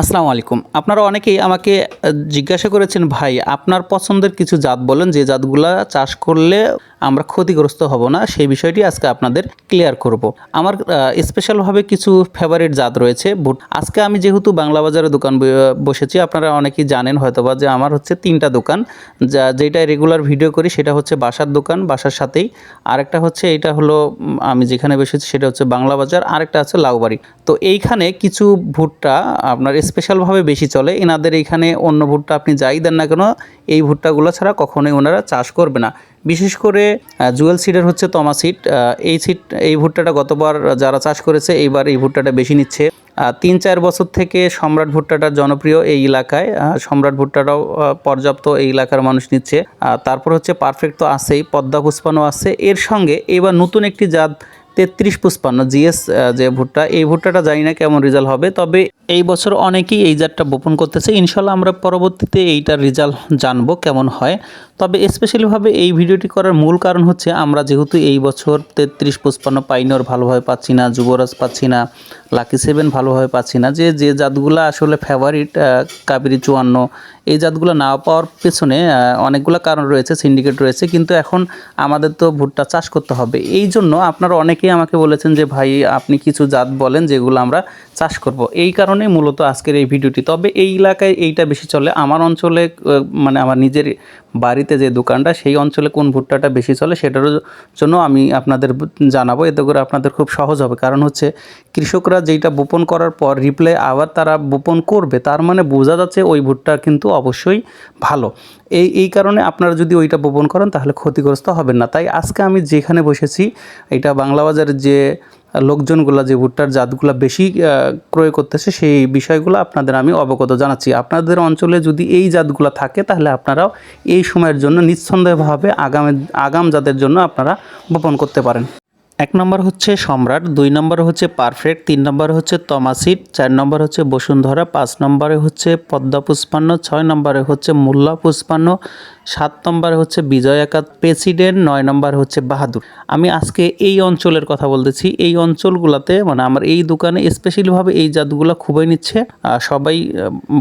আসসালামু আলাইকুম। আপনারা অনেকেই আমাকে জিজ্ঞাসা করেছেন, ভাই, আপনার পছন্দের কিছু জাত বলেন, যে জাতগুলা চাষ করলে আমরা ক্ষতিগ্রস্ত হব না, সেই বিষয়টি আজকে আপনাদের ক্লিয়ার করব। আমার স্পেশালভাবে কিছু ফেভারিট জাত রয়েছে ভুট আজকে আমি যেহেতু বাংলা বাজারে দোকান বসেছি, আপনারা অনেকেই জানেন হয়তোবা যে আমার হচ্ছে তিনটা দোকান, যা যেটা রেগুলার ভিডিও করি, সেটা হচ্ছে বাসার দোকান, বাসার সাথেই। আরেকটা হচ্ছে এটা হলো আমি যেখানে বসেছি, সেটা হচ্ছে বাংলা বাজার, আরেকটা আছে লাউবাড়ি। তো এইখানে কিছু ভুট্টা আপনার স্পেশালভাবে বেশি চলে। এনাদের এখানে অন্য ভুট্টা আপনি যাই দেন না কেন, এই ভুট্টাগুলো ছাড়া কখনোই ওনারা চাষ করবে না। বিশেষ করে জুয়েল সিডের হচ্ছে তমা সিড। এই সিড, এই ভুট্টাটা গতবার যারা চাষ করেছে, এইবার এই ভুট্টাটা বেশি নিচ্ছে। তিন চার বছর থেকে সম্রাট ভুট্টাটা জনপ্রিয় এই এলাকায়। সম্রাট ভুট্টাটাও পর্যাপ্ত এই এলাকার মানুষ নিচ্ছে। তারপর হচ্ছে পারফেক্ট তো আছেই, পদ্মা পুষ্পানো আছে। এর সঙ্গে এবার নতুন একটি জাত তেত্রিশ পুষ্পান্ন, জিএস যে ভুট্টা, এই ভুট্টাটা জানি না কেমন রেজাল্ট হবে, তবে এই বছর অনেকেই এই জাতটা বপন করতেছে। ইনশাল্লাহ আমরা পরবর্তীতে এইটার রেজাল্ট জানব কেমন হয়। তবে স্পেশালিভাবে এই ভিডিওটি করার মূল কারণ হচ্ছে আমরা যেহেতু এই বছর তেত্রিশ পুষ্পান্ন পাইনর ভালোভাবে পাচ্ছি না, যুবরাজ পাচ্ছি না, লাকি সেভেন ভালোভাবে পাচ্ছি না, যে যে জাতগুলো আসলে ফেভারিট কাবেরি চুয়ান্ন, এই জাতগুলো না পাওয়ার পেছনে অনেকগুলো কারণ রয়েছে সিন্ডিকেট রয়েছে, কিন্তু এখন আমাদের তো ভুট্টা চাষ করতে হবে। এই জন্য আপনারা অনেকেই আমাকে বলেছেন যে, ভাই, আপনি কিছু জাত বলেন যেগুলো আমরা চাষ করব। এই কারণে মূলত আজকের এই ভিডিওটি। তবে এই এলাকায় এইটা বেশি চলে। আমার অঞ্চলে মানে আমার নিজের বাড়িতে যে দোকানটা, সেই অঞ্চলে কোন ভুট্টাটা বেশি চলে সেটার জন্য আমি আপনাদের জানাব। এতে করে আপনাদের খুব সহজ হবে। কারণ হচ্ছে কৃষকরা যেইটা বপন করার পর রিপ্লাই আবার তারা বপন করবে, তার মানে বোঝা যাচ্ছে ওই ভুট্টা কিন্তু অবশ্যই ভালো। এই এই কারণে আপনারা যদি ওইটা বপন করেন তাহলে ক্ষতিগ্রস্ত হবেন না। তাই আজকে আমি যেখানে বসেছি, এটা বাংলা বাজারের যে লোকজনগুলো যে ভুট্টার জাতগুলো বেশি ক্রয় করতেছে, সেই বিষয়গুলো আপনাদের আমি অবগত জানাচ্ছি। আপনাদের অঞ্চলে যদি এই জাতগুলো থাকে, তাহলে আপনারাও এই সময়ের জন্য নিঃসন্দেহভাবে আগামী, আগাম জাতের জন্য আপনারা বপন করতে পারেন। এক নম্বর হচ্ছে সম্রাট, দুই নম্বর হচ্ছে পারফেক্ট, তিন নম্বর হচ্ছে তমাসিট, চার নম্বর হচ্ছে বসুন্ধরা, পাঁচ নম্বরে হচ্ছে পদ্মা পুষ্পান্ন ছয় নম্বরে হচ্ছে মোল্লা পুষ্পান্ন সাত নম্বরে হচ্ছে বিজয় একাত প্রেসিডেন্ট, নয় নম্বর হচ্ছে বাহাদুর। আমি আজকে এই অঞ্চলের কথা বলতেছি। এই অঞ্চলগুলোতে মানে আমার এই দোকানে স্পেশালিভাবে এই জাতগুলো খুবই নিচ্ছে সবাই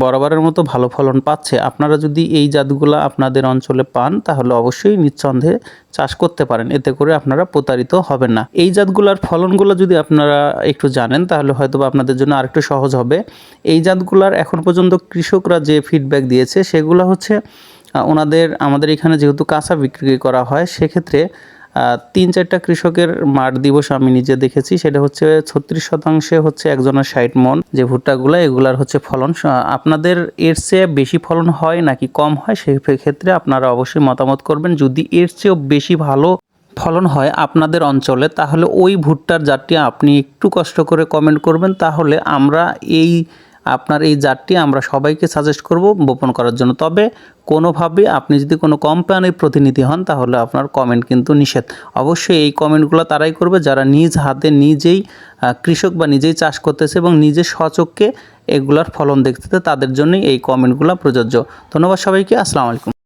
বরাবরের মতো ভালো ফলন পাচ্ছে। আপনারা যদি এই জাতগুলো আপনাদের অঞ্চলে পান, তাহলে অবশ্যই নিঃসন্দেহে চাষ করতে পারেন। এতে করে আপনারা প্রতারিত হবেন না। এই জাতগুলোর ফলনগুলো যদি আপনারা একটু জানেন, তাহলে হয়তো আপনাদের জন্য আরেকটু সহজ হবে। এই জাতগুলার এখন পর্যন্ত কৃষকরা যে ফিডব্যাক দিয়েছে, সেগুলো হচ্ছে ওনাদের, আমাদের এখানে যেহেতু কাঁচা বিক্রি করা হয়, সেক্ষেত্রে তিন চারটা কৃষকের মাঠ দিবস আমি নিজে দেখেছি। সেটা হচ্ছে ছত্রিশ শতাংশে হচ্ছে একজনের ষাট মন। যে ভুট্টাগুলো, এগুলার হচ্ছে ফলন। আপনাদের এর চেয়ে বেশি ফলন হয় নাকি কম হয় সেই ক্ষেত্রে আপনারা অবশ্যই মতামত করবেন। যদি এর চেয়েও বেশি ভালো ফলন হয় আপনাদের অঞ্চলে, তাহলে ওই ভুট্টার জাতটি আপনি একটু কষ্ট করে কমেন্ট করবেন। তাহলে আমরা এই, আপনার এই জাতটি আমরা সবাইকে সাজেস্ট করব বপন করার জন্য। তবে কোনোভাবে আপনি যদি কোনো কোম্পানির প্রতিনিধি হন, তাহলে আপনার কমেন্ট কিন্তু নিষেধ। অবশ্যই এই কমেন্টগুলো তারাই করবে যারা নিজ হাতে নিজেই কৃষক বা নিজেই চাষ করতেছে এবং নিজের স্বচক্ষে এগুলার ফলন দেখতেছে, তাদের জন্যই এই কমেন্টগুলো প্রযোজ্য। ধন্যবাদ সবাইকে, আসসালামু আলাইকুম।